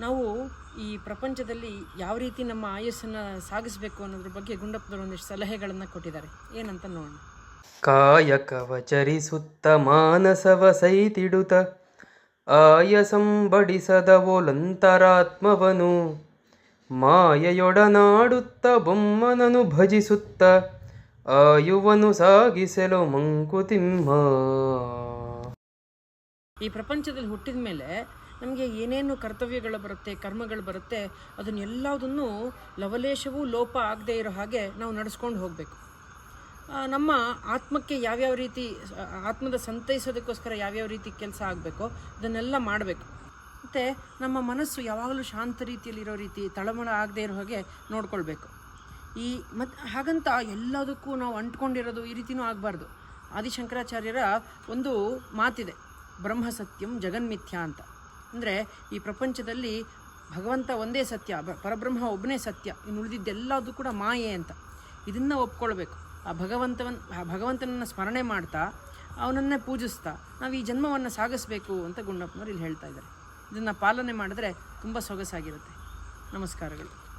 ನಾವು ಈ ಪ್ರಪಂಚದಲ್ಲಿ ಯಾವ ರೀತಿ ನಮ್ಮ ಆಯಸ್ಸನ್ನು ಸಾಗಿಸಬೇಕು ಅನ್ನೋದ್ರ ಬಗ್ಗೆ ಗುಂಡಪ್ಪನವರು ಒಂದಿಷ್ಟು ಸಲಹೆಗಳನ್ನು ಕೊಟ್ಟಿದ್ದಾರೆ. ಏನಂತ ನೋಡೋಣ. ಕಾಯಕವ ಚರಿಸುತ್ತ ಮಾನಸವ ಸೈತಿಡುತ್ತ ಆಯಸಂಬಡಿಸದ ಓಲಂತರಾತ್ಮವನು ಮಾಯೆಯೊಡನಾಡುತ್ತ ಬೊಮ್ಮನನು ಭಜಿಸುತ್ತ ಆಯುವನು ಸಾಗಿಸಲು ಮಂಕುತಿಮ್ಮ. ಈ ಪ್ರಪಂಚದಲ್ಲಿ ಹುಟ್ಟಿದ ಮೇಲೆ ನಮಗೆ ಏನೇನು ಕರ್ತವ್ಯಗಳು ಬರುತ್ತೆ, ಕರ್ಮಗಳು ಬರುತ್ತೆ, ಅದನ್ನೆಲ್ಲದನ್ನು ಲವಲೇಶವೂ ಲೋಪ ಆಗದೇ ಇರೋ ಹಾಗೆ ನಾವು ನಡೆಸ್ಕೊಂಡು ಹೋಗಬೇಕು. ನಮ್ಮ ಆತ್ಮಕ್ಕೆ ಯಾವ್ಯಾವ ರೀತಿ ಆತ್ಮದ ಸಂತೈಸೋದಕ್ಕೋಸ್ಕರ ಯಾವ್ಯಾವ ರೀತಿ ಕೆಲಸ ಆಗಬೇಕೋ ಅದನ್ನೆಲ್ಲ ಮಾಡಬೇಕು. ಮತ್ತು ನಮ್ಮ ಮನಸ್ಸು ಯಾವಾಗಲೂ ಶಾಂತ ರೀತಿಯಲ್ಲಿರೋ ರೀತಿ, ತಳಮಳ ಆಗದೇ ಇರೋ ಹಾಗೆ ನೋಡ್ಕೊಳ್ಬೇಕು. ಈ ಮತ್ತು ಹಾಗಂತ ಎಲ್ಲದಕ್ಕೂ ನಾವು ಅಂಟ್ಕೊಂಡಿರೋದು ಈ ರೀತಿನೂ ಆಗಬಾರ್ದು. ಆದಿಶಂಕರಾಚಾರ್ಯರ ಒಂದು ಮಾತಿದೆ, ಬ್ರಹ್ಮ ಸತ್ಯಂ ಜಗನ್ಮಿಥ್ಯ ಅಂತ. ಅಂದರೆ ಈ ಪ್ರಪಂಚದಲ್ಲಿ ಭಗವಂತ ಒಂದೇ ಸತ್ಯ ಪರಬ್ರಹ್ಮ ಒಬ್ಬನೇ ಸತ್ಯ, ಇನ್ನು ಉಳಿದಿದ್ದೆಲ್ಲದೂ ಕೂಡ ಮಾಯೆ ಅಂತ. ಇದನ್ನು ಒಪ್ಕೊಳ್ಬೇಕು. ಆ ಭಗವಂತವನ್ ಭಗವಂತನನ್ನು ಸ್ಮರಣೆ ಮಾಡ್ತಾ, ಅವನನ್ನೇ ಪೂಜಿಸ್ತಾ, ನಾವು ಈ ಜನ್ಮವನ್ನು ಸಾಗಿಸ್ಬೇಕು ಅಂತ ಗುಂಡಪ್ಪನವ್ರು ಇಲ್ಲಿ ಹೇಳ್ತಾ ಇದ್ದಾರೆ. ಇದನ್ನು ಪಾಲನೆ ಮಾಡಿದ್ರೆ ತುಂಬ ಸೊಗಸಾಗಿರುತ್ತೆ. ನಮಸ್ಕಾರಗಳು.